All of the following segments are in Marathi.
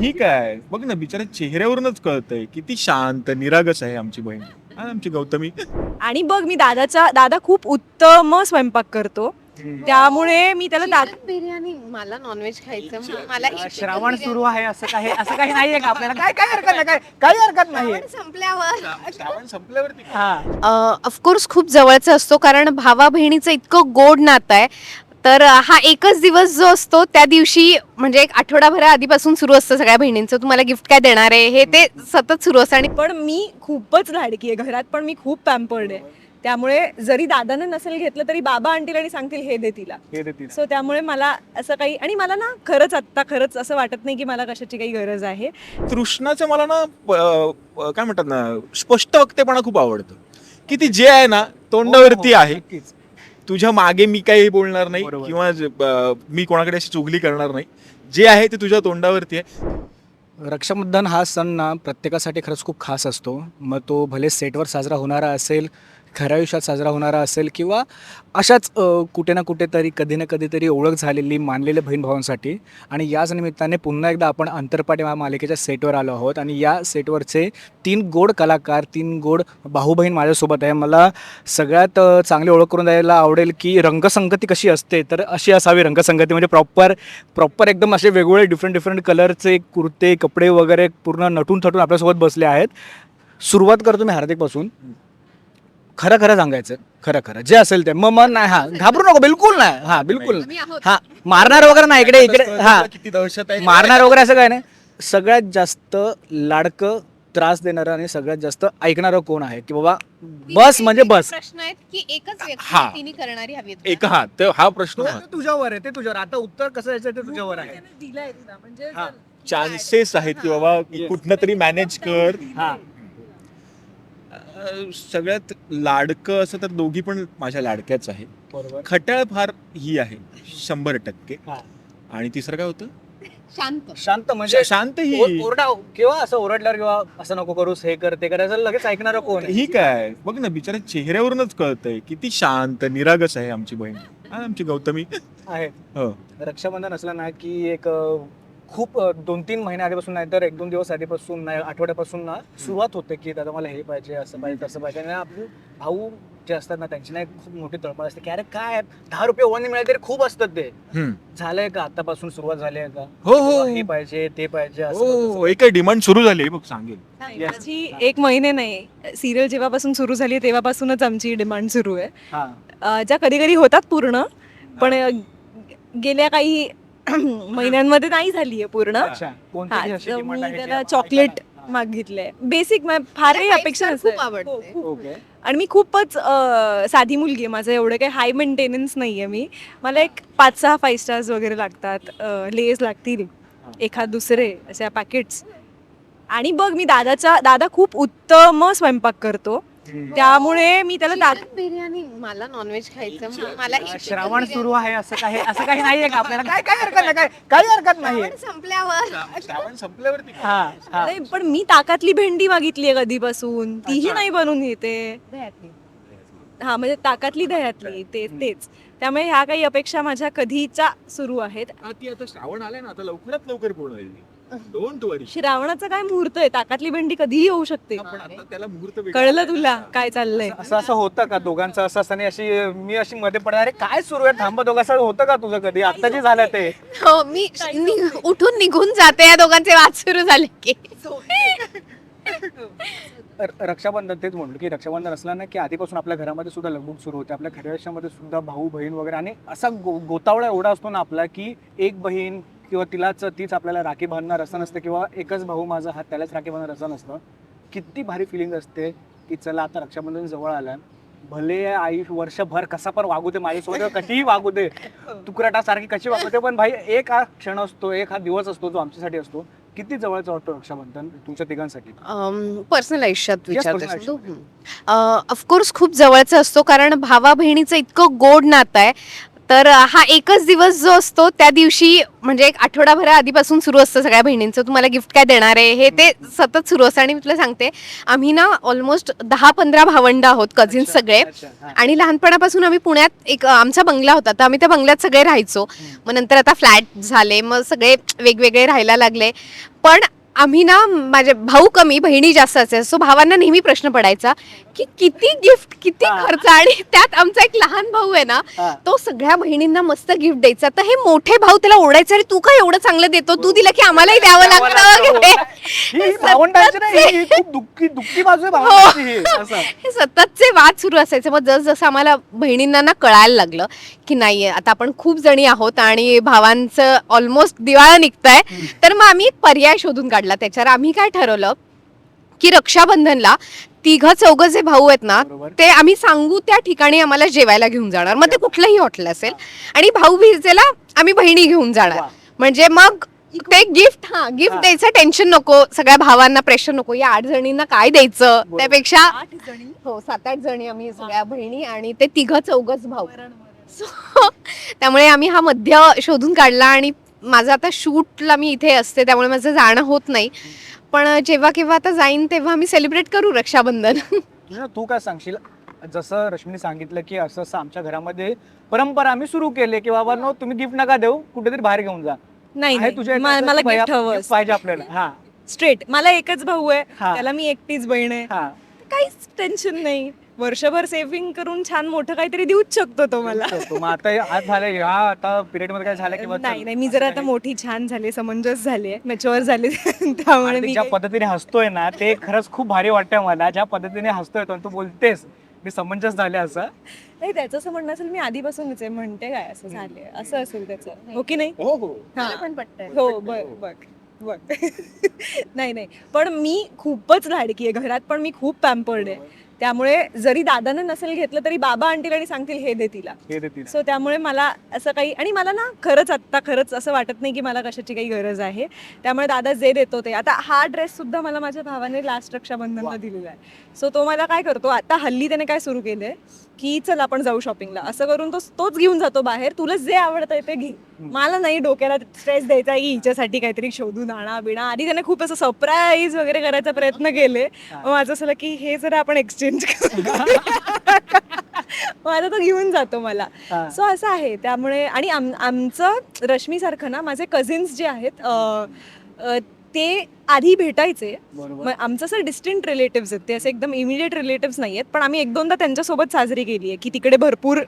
ही काय? बघ ना बिचारा चेहऱ्यावरूनच कळतंय. किती शांत निरागस आहे आमची बहीण. हा, आमची गौतमी. आणि बघ मी दादाचा दादा खूप उत्तम स्वयंपाक करतो. त्यामुळे मी त्याला दाख चिकन बिर्याणी मला नॉनव्हेज खायचं म- मला अ, श्रावण सुरू आहे असं काही असं काही नाहीये का आपल्याला? काय काय हरकत नाही काय काही हरकत श्रावण संपल्यावर. श्रावण संपल्यावरती. हा ऑफकोर्स खूप जवळचा असतो कारण भावा बहिणीचं इतकं गोड नातं आहे. तर हा एकच दिवस जो असतो त्या दिवशी म्हणजे एक आठवडाभरा आधीपासून सुरू असतं सगळ्या बहिणींचं. तुम्हाला गिफ्ट काय देणार आहे? हे ते सतत सुरू असतं आणि पण मी खूपच लाडकी आहे घरात पण मी खूप पॅम्पर्ड आहे. त्यामुळे जरी दादानं नसेल घेतलं तरी बाबा आणतील आणि सांगतील हे दे तिला. हे देतील सो त्यामुळे मला असं काही आणि मला ना खरंच आत्ता खरंच असं वाटत नाही की मला कशाची काही गरज आहे. तृष्णाचं मला ना प- काय म्हणतात ना स्पष्ट वक्तेपणा खूप आवडतं. की ती जे आहे ना तोंडावरती आहे. नक्कीच. तुझ्या मागे मी काही बोलणार नाही बरोबर. किंवा ज- ब- मी कोणाकडे अशी चुगली करणार नाही. जे आहे ते तुझ्या तोंडावरती आहे. रक्षाबंधन हा सण ना प्रत्येकासाठी खरंच खूप खास असतो. मग तो भले सेटवर साजरा होणारा असेल खऱ्या आयुष्यात साजरा होणारा असेल किंवा अशाच कुठे ना कुठेतरी कधी ना कधीतरी ओळख झालेली मानलेल्या बहीण भावांसाठी. आणि याच निमित्ताने पुन्हा एकदा आपण अंतरपाटी या मालिकेच्या सेटवर आलो आहोत. आणि या सेटवरचे तीन गोड कलाकार तीन गोड भाऊ बहीण माझ्यासोबत आहे. मला सगळ्यात चांगली ओळख करून द्यायला आवडेल की रंगसंगती कशी असते तर अशी असावी रंगसंगती. म्हणजे प्रॉपर प्रॉपर एकदम असे वेगवेगळे डिफरंट डिफरंट कलरचे कुर्ते कपडे वगैरे पूर्ण नटून थटून आपल्यासोबत बसले आहेत. सुरुवात करतो मी हार्दिकपासून. खरं खरं सांगायचं खरं खरं. जे असेल ते. मग मन नाही हा. घाबरू नको बिलकुल नाही. हा बिलकुल नाही. हा मारणार वगैरे नाही इकडे इकडे. हा. किती दहशत आहे? मारणार वगैरे असं काय नाही. सगळ्यात जास्त लाडकं त्रास देणारं आणि सगळ्यात जास्त ऐकणारं कोण आहे? की बाबा बस म्हणजे बस. प्रश्न आहेत की एकच हा. व्यक्ती तिने करणारी हवी आहे एक हा. तर हा प्रश्न ते तुझ्यावर आहे ते तुझ्यावर. आता उत्तर कसं यायचं ते तुझ्यावर आहे. दिलाय तुला. म्हणजे हा. चान्सेस आहेत की बाबा. कुठनं तरी मॅनेज कर. हा. सगळ्यात लाडकं असं तर दोघी पण माझ्या लाडक्याच आहे बरोबर. खट्याळ फार ही आहे शंभर टक्के. हा. आणि तिसरं काय होतं? शांत. शांत म्हणजे शांत ही. ओर- ओरडा किंवा असं ओरडल्यावर किंवा असं नको करूस हे कर ते कर असं लगेच ऐकणारं कोण आहे? ही काय? बघ ना बिचारा चेहऱ्यावरूनच कळतंय किती शांत निरागस आहे आमची बहीण. आमची गौतमी. आहे. हो. रक्षाबंधन असलं ना की एक अ, खूप दोन तीन महिने आधीपासून नाही तर एक दोन दिवस आधीपासून नाही आठवड्यापासून ना सुरुवात होते की दादा मला हे पाहिजे असं पाहिजे तसं पाहिजे. आणि आपले भाऊ जे असतात ना त्यांची ना एक खूप मोठी तळमळ असते की अरे काय? दहा रुपये ओवाने मिळाले तरी खूप असतात ते. झालंय का? आतापासून सुरुवात झाली आहे का? हो हो. हे पाहिजे ते पाहिजे असं हो तसं. एक डिमांड सुरू झाली आहे बघ सांगेल. Yes. माझी एक महिने नाही. सिरियल जेव्हापासून सुरू झाली तेव्हापासूनच आमची डिमांड सुरू आहे. हा. अं, ज्या कधी कधी होतात पूर्ण पण अं, गेल्या काही महिन्यांमध्ये नाही झाली आहे पूर्ण. अच्छा. हा कोणती अशी तर demand मी आहे जी त्याला आपण चॉकलेट. मागितलंय. बेसिक फार काही Five अपेक्षा खूप आवडते. हो, खूप. ओके आणि मी खूपच अं, साधी मुलगी आहे. माझं एवढं काही हाय मेंटेनन्स नाही आहे मी. मला एक पाच सहा फाईव्ह स्टार्स वगैरे लागतात. लेस लागतील. एखाद दुसरे अशा पॅकेट्स आणि बघ मी दादाचा दादा खूप उत्तम स्वयंपाक करतो. त्यामुळे मी त्याला दाख चिकन बिर्याणी मला नॉनव्हेज खायचं मला श्रावण सुरू आहे असं काही असं काही नाहीये का आपल्याला? काय काय हरकत नाही काय काही हरकत नाहीये. श्रावण संपल्यावर श्रावण संपल्यावरती हा हा. अरे, पण मी ताकातली भेंडी मागितली आहे कधीपासून तीही नाही बनवून येते हा म्हणजे ताकातली दह्यातली ते तेच. त्यामुळे ह्या काही अपेक्षा माझ्या कधीच्या सुरू आहेत. हा, ती आता श्रावण आलाय ना आता लवकरात लवकर पूर्ण होईल. डोंट वरी श्रावणाचा काय मुहूर्त आहे? ताकातली भेंडी कधीही होऊ शकते. पण आता त्याला मुहूर्त. कळलं तुला काय चाललंय? असं असं होतं का दोघांचं? असं असताना अशी मी अशी मध्ये पडणार अरे काय सुरू आहे? थांबा दोघं असं होतं का तुझं कधी? आता जे झालं ते. हो मी नि- उठून निघून जाते. या दोघांचे वाद सुरू झाले की. र- रक्षाबंधन तेच म्हणलो की रक्षाबंधन असलं ना की आधीपासून आपल्या घरामध्ये सुद्धा लगबग सुरू होते. आपल्या आयुष्यामध्ये सुद्धा भाऊ बहीण वगैरे आणि असा गो गोतावळा एवढा असतो ना आपला की एक बहीण किंवा तिलाच तीच आपल्याला राखी बांधणार असं नसतं किंवा एकच भाऊ माझा हा त्यालाच राखी बांधणार असं नसतं. किती भारी फिलिंग असते की चला आता रक्षाबंधन जवळ आलं भले आई वर्षभर कसा पण वागू दे माझ्यासोबत कशीही वागू दे तुकराटासारखी कशी वागू दे पण भाई एक हा क्षण असतो एक हा दिवस असतो जो आमच्यासाठी असतो. किती जवळचा वाटतो रक्षाबंधन तुमच्या तिघांसाठी? पर्सनल आयुष्यात ऑफकोर्स खूप जवळचा असतो कारण भावा बहिणीचं इतकं गोड नातं आहे. तर हा एकच दिवस जो असतो त्या दिवशी म्हणजे एक आठवडाभरा आधीपासून सुरू असतं सगळ्या बहिणींचं. तुम्हाला गिफ्ट काय देणार आहे? हे ते सतत सुरू असतं. आणि मी तुला सांगते आम्ही ना ऑलमोस्ट दहा पंधरा भावंड आहोत कझिन्स सगळे. आणि लहानपणापासून आम्ही पुण्यात एक आमचा बंगला होता. तर आम्ही त्या बंगल्यात सगळे राहायचो. मग नंतर आता फ्लॅट झाले. मग सगळे वेगवेगळे राहायला लागले. पण आम्ही ना माझे भाऊ कमी बहिणी जास्त असे सो भावांना नेहमी प्रश्न पडायचा की किती गिफ्ट किती खर्च? आणि त्यात आमचा एक लहान भाऊ आहे ना हा. तो सगळ्या बहिणींना मस्त गिफ्ट द्यायचा. तर हे मोठे भाऊ त्याला ओढायचे अरे तू काय एवढं चांगलं देतो? तू दिलं की आम्हालाही द्यावं लागतं वगैरे. ही. ही भावंडांची ना ही- ही खूप दुःखी दुःखी बाजू आहे भावंडांची ही. असं. हे सततचे वाद सुरू असायचे. मग जस जसं आम्हाला बहिणींना ना कळायला लागलं की नाही आता आपण खूप जणी आहोत आणि भावांचं ऑलमोस्ट दिवाळा निघतंय. तर मग आम्ही एक पर्याय शोधून काढला त्याच्यावर. आम्ही काय ठरवलं की रक्षाबंधनला तिघ चौघ जे भाऊ आहेत ना. ते आम्ही सांगू त्या ठिकाणी आम्हाला जेवायला घेऊन जाणार. मग ते कुठलंही हॉटेल असेल. आणि भाऊ बीजेला आम्ही बहिणी घेऊन जाणार. म्हणजे मग ते गिफ्ट हा गिफ्ट हा. द्यायचं टेन्शन नको. सगळ्या भावांना प्रेशर नको. या आठ जणींना काय द्यायचं. त्यापेक्षा हो सात आठ जणी आम्ही सगळ्या बहिणी आणि ते तिघ चौघच भाऊ. त्यामुळे आम्ही हा मध्य शोधून काढला आणि माझं आता शूटला मी इथे असते त्यामुळे माझं जाणं होत नाही. पण जेव्हा केव्हा आता जाईन तेव्हा आम्ही सेलिब्रेट करू रक्षाबंधन. तुझं तू काय सांगशील? जसं रश्मीने सांगितलं की असं असं आमच्या घरामध्ये परंपरा आम्ही सुरू केले की बाबा नो तुम्ही गिफ्ट नका देऊ कुठेतरी बाहेर घेऊन जा. नाही आहे तुझ्या मला गिफ्ट हवं gift पाहिजे आपल्याला. हा. स्ट्रेट मला एकच भाऊ आहे. हा. त्याला मी एकटीच बहीण आहे. हा. काहीच टेन्शन नाही. वर्षभर सेव्हिंग करून छान मोठं काहीतरी देऊच शकतो तो मला. तो मग आता आज झालं ह्या आता पिरियडमध्ये काय झालं किंवा नाही नाही मी जरा आता मोठी छान झाले समंजस झाले मॅच्युअर झाले. त्यामुळे मी ज्या काही- पद्धतीने हसतोय ना ते खरंच खूप भारी वाटतंय मला. ज्या पद्धतीने हसतोय तो आणि तू बोलतेस मी समंजस झाले असं. नाही त्याचं असं म्हणणं असेल मी आधीपासूनच आहे. म्हणते काय असं झाले असं असेल त्याचं. हो की नाही? हो हो. हा. हो बघ बघ बघ. नाही नाही. पण मी खूपच लाडकी आहे. घरात पण मी खूप पॅम्पर्ड आहे. त्यामुळे जरी दादानं नसेल घेतलं तरी बाबा आणतील आणि सांगतील हे दे तिला. हे देतील सो त्यामुळे मला असं काही आणि मला ना खरंच आत्ता खरंच असं वाटत नाही की मला कशाची काही गरज आहे. त्यामुळे दादा जे देतो ते. आता हा ड्रेस सुद्धा मला माझ्या भावाने लास्ट रक्षाबंधनला दिलेला आहे. सो तो मला काय करतो आता हल्ली त्याने काय सुरू केलंय की चल आपण जाऊ शॉपिंगला असं करून तो तोच घेऊन जातो बाहेर. तुला जे आवडतंय ते घे. मला नाही डोक्याला स्ट्रेस द्यायचा की हिच्यासाठी काहीतरी शोधून आणा बिणा. आधी त्याने खूप असं सरप्राईज वगैरे करायचा प्रयत्न केले. मग माझं असं की हे जर आपण एक्सचेंज माझा तो घेऊन जातो मला. सो असं आहे. त्यामुळे आणि आम आमचं रश्मीसारखं ना माझे कझिन्स जे आहेत ते आधी भेटायचे. मग आमचं असं डिस्टंट रिलेटिव्स आहेत. ते असे एकदम इमिडिएट रिलेटिव्स नाही आहेत. पण आम्ही एक दोनदा त्यांच्यासोबत साजरी केली आहे की तिकडे भरपूर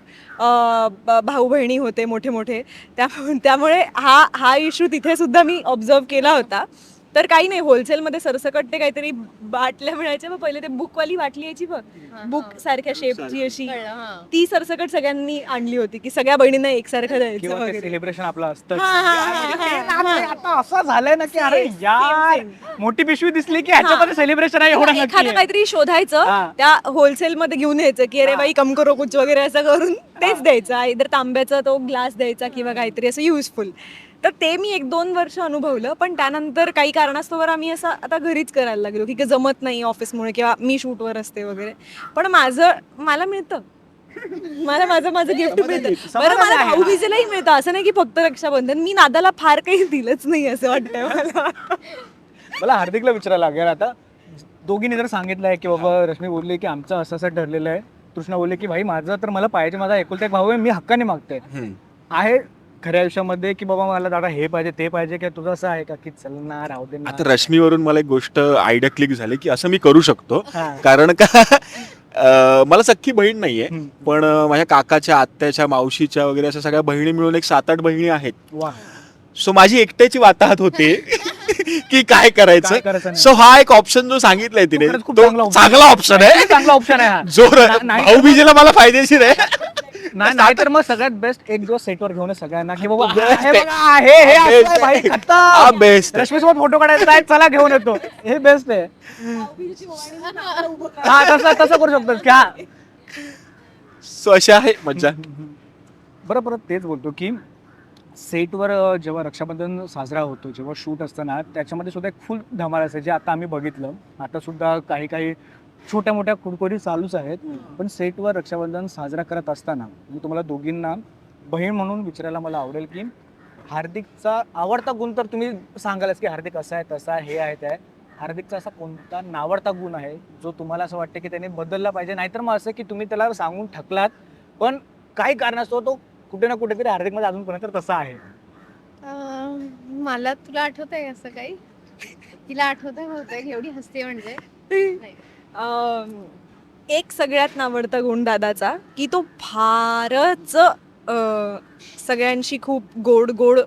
भाऊ बहिणी होते मोठे मोठे त्या त्यामुळे हा हा इश्यू तिथे सुद्धा मी ऑब्झर्व केला होता. तर काही नाही होलसेलमध्ये सरसकट ते काहीतरी बाटल्या मिळायच्या. मग पहिले ते बुकवाली बाटली यायची बघ. बुक सारख्या शेपची अशी. ती सरसकट सगळ्यांनी आणली होती की सगळ्या बहिणींना एकसारखं द्यायचं किंवा ते वगैरे. सेलिब्रेशन आपलं असतं. हा, हा, हा, म्हणजे हा, ते हा, ना. ते आता असं झालंय ना की अरे यार मोठी पिशवी दिसली की ह्याच्यामध्ये सेलिब्रेशन आहे एवढं नक्की एखादं. काहीतरी शोधायचं हा. त्या होलसेल मध्ये घेऊन यायचं की अरे बाई कम करो कुछ वगैरे असं करून तेच द्यायचं. इधर तांब्याचा तो ग्लास द्यायचा किंवा काहीतरी असं युजफुल तर ते मी एक दोन वर्ष अनुभवलं पण त्यानंतर काही कारणास्तव आम्ही असं आता घरीच करायला लागलो की जमत नाही ऑफिसमुळे किंवा मी शूटवर असते वगैरे. पण माझं मला मिळतं. मला माझं माझं गिफ्ट मिळतं. बरं मला आहे. भाऊबीजेलाही मिळतं. असं नाही की फक्त रक्षाबंधन. मी नादाला फार काही दिलंच नाही असं वाटतंय मला. मला हार्दिकला विचारायला लागेल आता. दोघींनी जर सांगितलंय की बाबा रश्मी बोलली की आमचं असं असं ठरलेलं आहे. कृष्णा बोलले की भाई माझं तर मला पाहिजे. माझा एकुलता एक भाऊ आहे. मी हक्काने मागतोय. आहे खऱ्या आयुष्यामध्ये की बाबा मला दादा हे पाहिजे ते पाहिजे की तुझं असं आहे का की चल ना राहू दे ना. आता रश्मीवरून मला एक गोष्ट आयडिया क्लिक झाली की असं मी करू शकतो. हा. कारण का अं, मला सख्खी बहीण नाहीये हम्म. पण अं, माझ्या काकाच्या आत्याच्या मावशीच्या वगैरे अशा सगळ्या बहिणी मिळून एक सात आठ बहिणी आहेत. वा. सो माझी एकट्याची वाताहत होते की काय काय करायचं करायचं नाही. सो हा एक ऑप्शन जो सांगितलाय तिने खरंच खूप तो चांगला option. ऑप्शन आहे. चांगला ऑप्शन आहे हा. जो ना- नाही- भाऊबीजेला मला फायदेशीर आहे. नाही नाही तर मग सगळ्यात बेस्ट एक दिवस सेटवर घेऊन सगळ्यांना की बाबा हे आहे. बघा हे हे असं आहे भाई. खतम. बेस्ट रश्मी सोबत फोटो काढायचा आहे चला घेऊन येतो. हे बेस्ट आहे. हा तसं तसं करू शकतो क्या सो अशी आहे मज्जा. बरं परत तेच बोलतो की सेटवर अ, जेव्हा रक्षाबंधन साजरा होतो जेव्हा शूट असतं ना त्याच्यामध्ये सुद्धा एक फुल धमाल असते जे आता आम्ही बघितलं. आता सुद्धा काही काही छोट्या मोठ्या कुरकोरी चालूच आहेत. पण सेटवर रक्षाबंधन साजरा करत असताना मी तुम्हाला दोघींना बहीण म्हणून विचारायला मला आवडेल की हार्दिकचा आवडता गुण तर तुम्ही सांगालच की हार्दिक असा आहे तसा आहे हे आहे ते आहे. हार्दिकचा असा कोणता नावडता गुण आहे जो तुम्हाला असं वाटतं की त्याने बदलला पाहिजे? नाहीतर मग असं की तुम्ही त्याला सांगून ठकलात पण काही कारणास्तव तो कुठे ना कुठेतरी हार्दिकमध्ये अजूनपर्यंत तसा आहे. मला तुला आठवत आहे असं काही? तिला आठवत आहे एवढी हसते म्हणजे. एक सगळ्यात नावडता गुण दादाचा की तो फारच अ, सगळ्यांशी खूप गोड गोड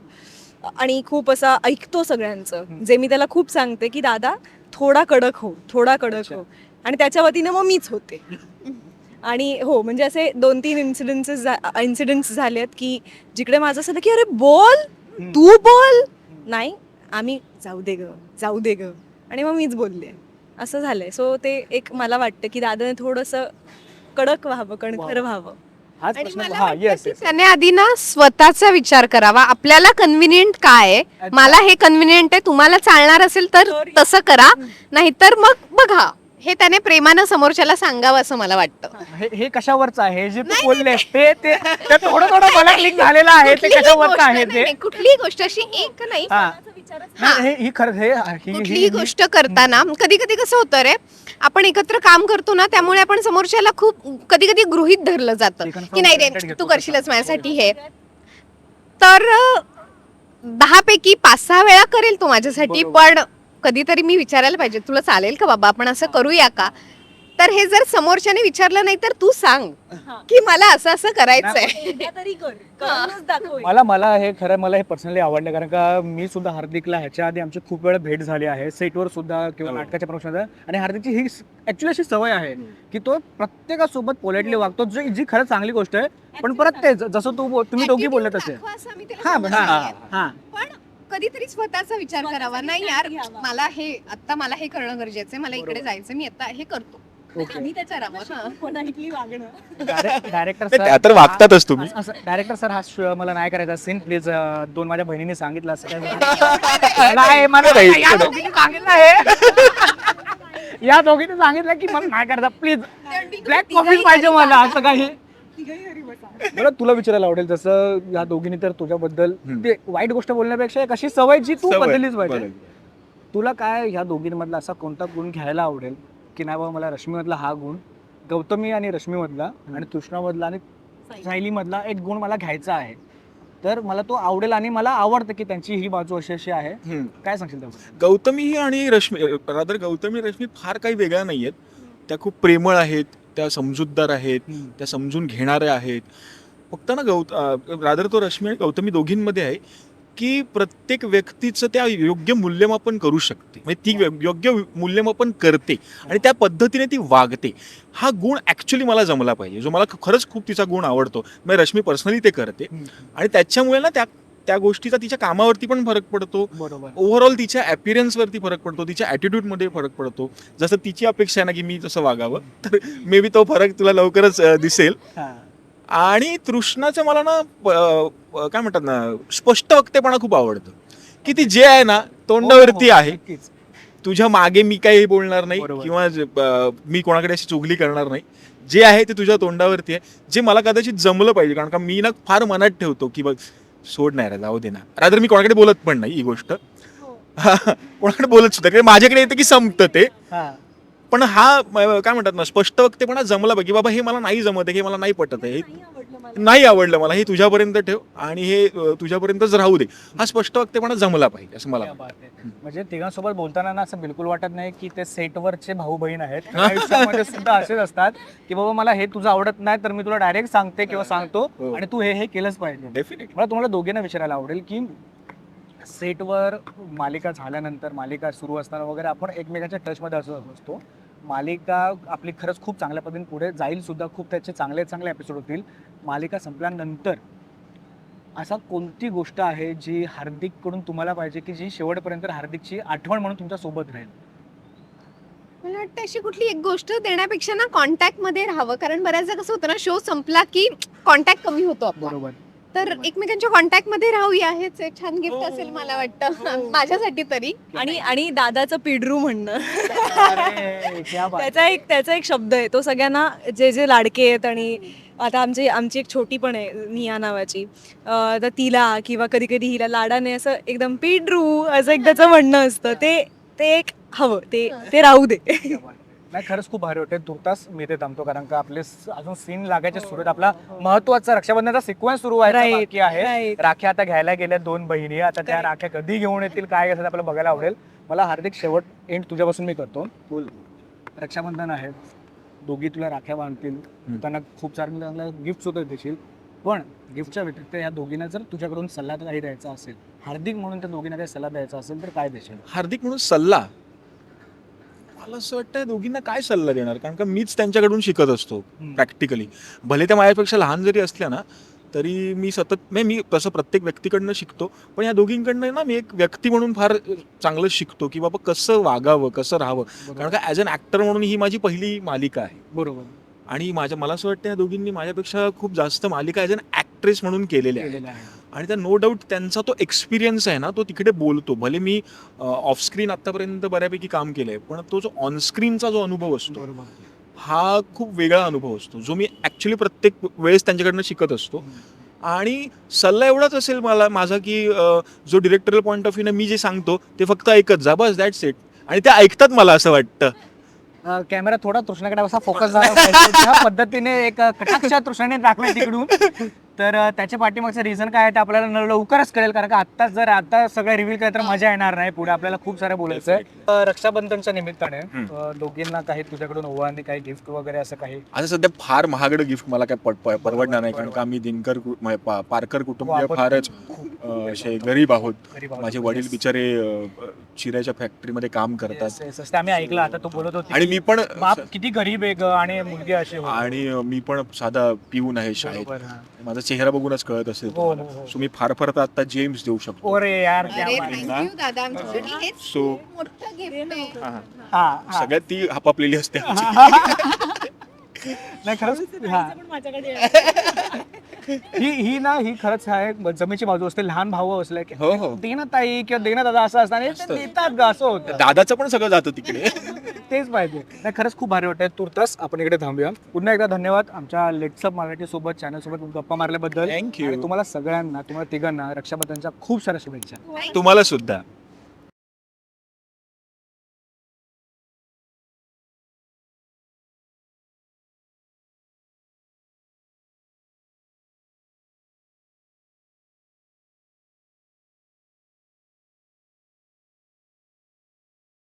आणि खूप असा ऐकतो सगळ्यांचं. जे मी त्याला खूप सांगते की दादा थोडा कडक हो थोडा कडक. हो. आणि त्याच्या वतीने मग मीच होते. आणि हो म्हणजे असे दोन तीन इन्सिडेन्सेस इन्सिडेंट्स झालेत की जिकडे माझं असं झालं की अरे बोल हम्म. तू बोल. नाही आम्ही जाऊ दे ग जाऊ दे ग. आणि मग मीच बोलले. असं झालंय. सो ते एक मला वाटतं की दादाने थोडंसं कडक व्हावं कणखर व्हावं. हाच आणि प्रश्न मला हा वाटतं येस की त्याने आधी ना स्वतःचा विचार करावा. आपल्याला कन्व्हिनियंट काय आहे. मला हे कन्व्हिनियंट आहे तुम्हाला चालणार असेल तर तर- तसं करा. नाहीतर मग बघा. हे त्याने प्रेमानं समोरच्याला सांगावं असं मला वाटतं. हे हे कशावरचं आहे? हे जे तू बोललेस ते ते ते थोडं थोडं मला क्लिक झालेलं आहे. ते कुठलीही कशावरचं गोष्ट आहे नाही, ते? नाही, कुठलीही गोष्ट अशी एक नाही. हा. नाही, हे ही खरं हे ही- कुठलीही ही गोष्ट करताना कधी कधी कसं होतं रे आपण एकत्र काम करतो ना त्यामुळे आपण समोरच्याला खूप कधी कधी गृहित धरलं जातं की नाही granted रे घेतो तू. करशीलच माझ्यासाठी हे. तर दहा पैकी पाच सहा वेळा करेल तू माझ्यासाठी पण कधीतरी मी विचारायला पाहिजे तुला चालेल का बाबा? आपण असं करूया का? तर हे जर समोरच्याने विचारलं नाही तर तू सांग की मला असं असं करायचंय. एकदा तरी कर. करूनच दाखव मला मला हे खरं मला हे पर्सनली आवडलं कारण का मी सुद्धा हार्दिकला ह्याच्या आधी आमची खूप वेळा भेट झाली आहे सेटवर सुद्धा किंवा हो. नाटकाच्या प्रमोशन आणि हार्दिकची ही ऍक्च्युली अशी सवय आहे की तो प्रत्येकासोबत पोलाइटली वागतो. जो जी खरं चांगली गोष्ट आहे पण परत तेच जसं तू बोल- तुम्ही दोघी बोलले तसे दाखवा असं आम्ही त्याला हा हा. हा. पण कधीतरी स्वतःचा विचार करावा. नाही यार मला हे आता मला हे करणं गरजेचं आहे मला इकडे जायचं मी आता हे करतो. डायरेक्टर नाही, त्या तर वागतातच तुम्ही. डायरेक्टर सर हा श- मला नाही करायचा सीन. प्लीज दोन माझ्या बहिणीने सांगितलं असं काय नाही, मला नाही, या दोघींनी सांगितलं आहे. या दोघींनी सांगितलं की मला नाही करायचा. प्लीज ब्लॅक कॉफी पाहिजे मला असं काही. मला तुला विचारायला आवडेल जसं या दोघींनी तर तुझ्याबद्दल हम्म. ते वाईट गोष्ट बोलण्यापेक्षा एक अशी सवय जी तू सवय. बदललीच पाहिजे. तुला काय ह्या दोघींमधला असा कोणता गुण घ्यायला आवडेल? की नाही बाबा मला रश्मीमधला हा गुण गौतमी आणि रश्मीमधला आणि तृष्णामधला आणि सायलीमधला एक गुण मला घ्यायचा आहे. तर मला तो आवडेल आणि मला आवडतं की त्यांची ही बाजू अशी अशी आहे. काय सांगशील त्याबद्दल? गौतमी आणि रश्मी रादर गौतमी रश्मी फार काही वेगळ्या नाही आहेत त्या खूप प्रेमळ आहेत त्या समजूतदार आहेत त्या समजून घेणाऱ्या आहेत. फक्त ना गौत रादर तो रश्मी आणि गौतमी दोघींमध्ये आहे. की प्रत्येक व्यक्तीचं त्या योग्य मूल्यमापन करू शकते. म्हणजे ती योग्य मूल्यमापन करते आणि त्या पद्धतीने ती वागते. हा गुण ॲक्च्युली मला जमला पाहिजे. जो मला खरंच खूप तिचा गुण आवडतो. म्हणजे रश्मी पर्सनली ते करते. आणि त्याच्यामुळे ना त्या त्या गोष्टीचा तिच्या कामावरती पण फरक पडतो. बरोबर. ओव्हरऑल तिच्या अपीरन्सवरती फरक पडतो. तिच्या ॲटिट्यूडमध्ये फरक पडतो. जसं तिची अपेक्षा आहे ना की मी तसं वागावं तर मे बी तो फरक तुला लवकरच दिसेल. आणि तृष्णाचं मला ना काय म्हणतात ना स्पष्ट वक्तेपणा खूप आवडतं. की ती जे आहे ना तोंडावरती हो, हो, आहे. तुझ्या मागे मी काही बोलणार नाही. किंवा मी कोणाकडे अशी चुगली करणार नाही. जे आहे ते तुझ्या तोंडावरती आहे जे मला कदाचित जमलं पाहिजे. कारण का मी ना फार मनात ठेवतो की बघ सोड नाही रे जाऊ दे ना. रात्र मी कोणाकडे बोलत पण नाही ही गोष्ट. कोणाकडे बोलत सुद्धा कारण माझ्याकडे येतं की संपतं ते. हा. पण हा काय म्हणतात ना स्पष्ट वक्तेपणा जमला पाहिजे बाबा हे मला नाही जमत आहे हे मला नाही पटत आहे हे नाही आवडलं मला. हे तुझ्यापर्यंत ठेव आणि हे तुझ्यापर्यंतच राहू दे. हा स्पष्ट वक्तेपणा जमला पाहिजे असं मला. म्हणजे तिघांसोबत बोलताना ना असं बिलकुल वाटत नाही की ते सेटवरचे भाऊ बहीण आहेत सुद्धा असेच असतात की बाबा मला हे तुझं आवडत नाही तर मी तुला डायरेक्ट सांगते किंवा सांगतो हो. आणि तू हे हे केलंच पाहिजे. डेफिनेटली मला तुम्हाला दोघींना विचारायला आवडेल की सेटवर मालिका झाल्यानंतर मालिका सुरू असताना वगैरे आपण एकमेकांच्या टचमध्ये असं असतो मालिका आपली खरंच खूप चांगल्या पद्धतीने पुढे जाईल सुद्धा. खूप त्याचे चांगले चांगले एपिसोड होतील. मालिका संपल्यानंतर असा कोणती गोष्ट आहे जी हार्दिककडून तुम्हाला पाहिजे की जी शेवटपर्यंत हार्दिकची आठवण म्हणून तुमच्यासोबत राहील? मला वाटतं अशी कुठली एक गोष्ट देण्यापेक्षा ना कॉन्टॅक्टमध्ये राहावं. कारण बऱ्याचदा कसं होतं ना शो संपला की कॉन्टॅक्ट कमी होतो बरोबर. तर एकमेकांच्या कॉन्टॅक्टमध्ये राहूया हेच एक छान गिफ्ट हो. असेल मला वाटतं. माझ्यासाठी तरी. आणि आणि दादाचं पिडरू म्हणणं. त्याचा एक त्याचा एक शब्द आहे तो सगळ्यांना जे जे लाडके आहेत आणि आता आमची आमची एक छोटी पण आहे निया नावाची. अं, तर तिला किंवा कधी कधी हिला लाडाने असं एकदम पिड्रू असं एक त्याचं म्हणणं असतं. ते ते एक हवं ते ते राहू दे. नाही खरंच खूप भारी वाटते तुर्तास मी ते थांबतो कारण का आपले स- अजून सीन लागायचे सुरू आहेत. आपला महत्त्वाचा रक्षाबंधनाचा सिक्वेन्स सुरू व्हायचा Right, बाकी आहे. right. राख्या आता घ्यायला गेल्या दोन बहिणी. आता त्या राख्या कधी घेऊन येतील काय असं आपल्याला बघायला आवडेल. मला हार्दिक शेवट एंड तुझ्यापासून मी करतो. बोल. रक्षाबंधन आहे. दोघी तुला राख्या बांधतील. त्यांना खूप सारे चांगला गिफ्ट सुद्धा देशील. पण गिफ्टच्या व्यतिरिक्त या दोघींना जर तुझ्याकडून सल्ला काही द्यायचा असेल हार्दिक म्हणून त्या दोघींना काही सल्ला द्यायचा असेल तर काय देशील? हार्दिक म्हणून सल्ला? मला असं वाटतं दोघींना काय सल्ला देणार? कारण का मीच त्यांच्याकडून शिकत असतो. प्रॅक्टिकली. भले त्या माझ्यापेक्षा लहान जरी असल्या ना तरी मी सतत नाही मी तसं प्रत्येक व्यक्तीकडनं शिकतो. पण या दोघींकडनं ना मी एक व्यक्ती म्हणून फार चांगलं शिकतो की बाबा कसं वागावं कसं राहावं. कारण का ॲज अन ॲक्टर म्हणून ही माझी पहिली मालिका आहे. बरोबर. आणि माझ्या मला असं वाटतं या दोघींनी माझ्यापेक्षा खूप जास्त मालिका ॲज अन ॲक्ट्रेस म्हणून आहे केलेलं आहे आणि त्या नो डाऊट त्यांचा तो एक्सपिरियन्स आहे ना तो तिकडे बोलतो. भले मी ऑफस्क्रीन आतापर्यंत बऱ्यापैकी काम केलंय पण तो जो ऑनस्क्रीनचा जो अनुभव असतो बरोबर हा खूप वेगळा अनुभव असतो जो मी ॲक्च्युली प्रत्येक वेळेस त्यांच्याकडनं शिकत असतो. आणि सल्ला एवढाच असेल मला माझा की अं, जो डिरेक्टरल पॉईंट ऑफ व्ह्यूने मी जे सांगतो ते फक्त ऐकत जा बस दॅट सेट आणि ते ऐकतात मला असं वाटतं. अ, कॅमेरा थोडा तृष्णाकडे असा फोकस झाला पाहिजे. त्या पद्धतीने एक कटाक्ष तृष्णाने टाकलाय तिकडून. तर त्याच्या पाठीमागचं रिझन काय आहे ते आपल्याला लवकरच कळेल कारण का आता जर आता सगळं रिव्हील केलं तर मजा येणार नाही पुढे. आपल्याला खूप सारं बोलायचं आहे. रक्षाबंधनच्या निमित्ताने दोघींना काही तुझ्याकडून ओवाळणी काही गिफ्ट वगैरे असं काही? आता सध्या फार महागडं गिफ्ट मला काय परवडणार नाही कारण का आम्ही दिनकर पारकर आपण फारच असे गरीब आहोत. माझे वडील बिचारे चिऱ्याच्या फॅक्टरीमध्ये काम करतात. आम्ही ऐकलं. आता तू बोलत होती आणि मी पण बाप किती गरीब आहे ग आणि मुलगी अशी होती. आणि मी पण साधा पिऊन आहे शाळेत. माझा चेहरा बघूनच कळत असेल हो, तुम्हाला. हो, हो. सो मी फार फार तर आता जेम्स देऊ शकतो. अरे यार अरे दादा. आमच्यासाठी हेच सो मोठं गिफ्ट आहे. हा, हा. हा, हा. सगळ्यात ती हपापलेली असते आमची. नाही खरंच हा. ही ही ना ही खरंच आहे जमेची बाजू असते. लहान भाऊ असले की हो हो. दे ना ताई किंवा दे ना दादा असं असतं. आणि ते देतात ग असं होतं. दादाचं पण सगळं जातं तिकडे. तेच पाहिजे. नाही खरंच खूप भारी वाटतंय. तुर्तास आपण इकडे थांबूया. पुन्हा एकदा धन्यवाद आमच्या लेट्सअप मराठी सोबत चॅनल सोबत गप्पा मारल्याबद्दल. आणि तुम्हाला सगळ्यांना तुम्हाला तिघांना रक्षाबंधनच्या खूप साऱ्या शुभेच्छा. तुम्हाला सुद्धा.